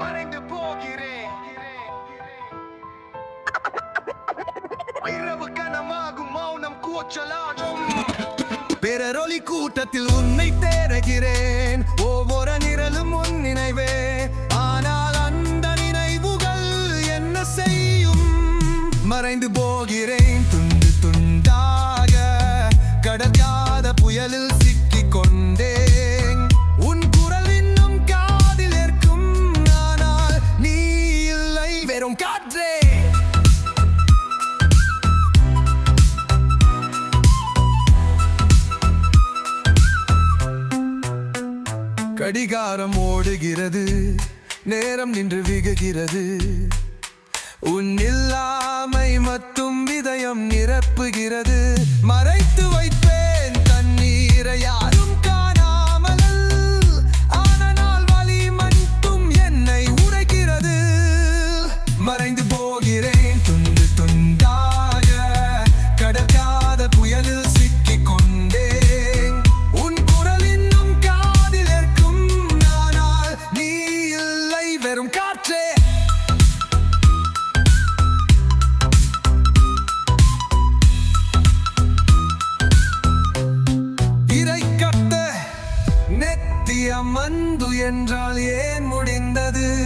மறைந்து போகிறேன். இரவு கனமாகும் மௌனம் கூச்சலாகும் பிறரொலி கூட்டத்தில் உன்னை தேடுகிறேன். ஒவ்வொரு நிரலும் உன் நினைவே. ஆனால் அந்த நினைவுகள் என்ன செய்யும்? மறைந்து போகிறேன். துண்டு துண்டாக கடற்காத புயலில் கடிகாரம் ஓடுகிறது. நேரம் நின்று விகுகிறது உன் இல்லாமை மட்டும் விதயம் நிரப்புகிறது. மறைத்து வை நித்தியம் அந்து என்றால் ஏன் முடிந்தது?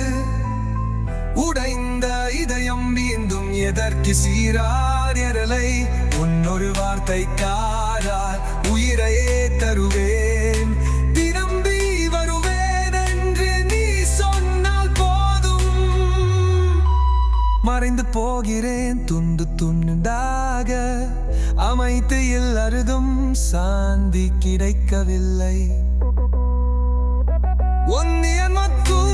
உடைந்த இதயம் மீண்டும் எதற்கு சீரார் எரலை? உன்னொரு வார்த்தை காரார் உயிரையே தருவேன். திரும்பி வருவேன் என்று நீ சொன்னால் போதும். மறைந்து போகிறேன் துண்டு துண்டாக. அமைத்து எல்லாருதும் சாந்தி கிடைக்கவில்லை. One day i'm my two.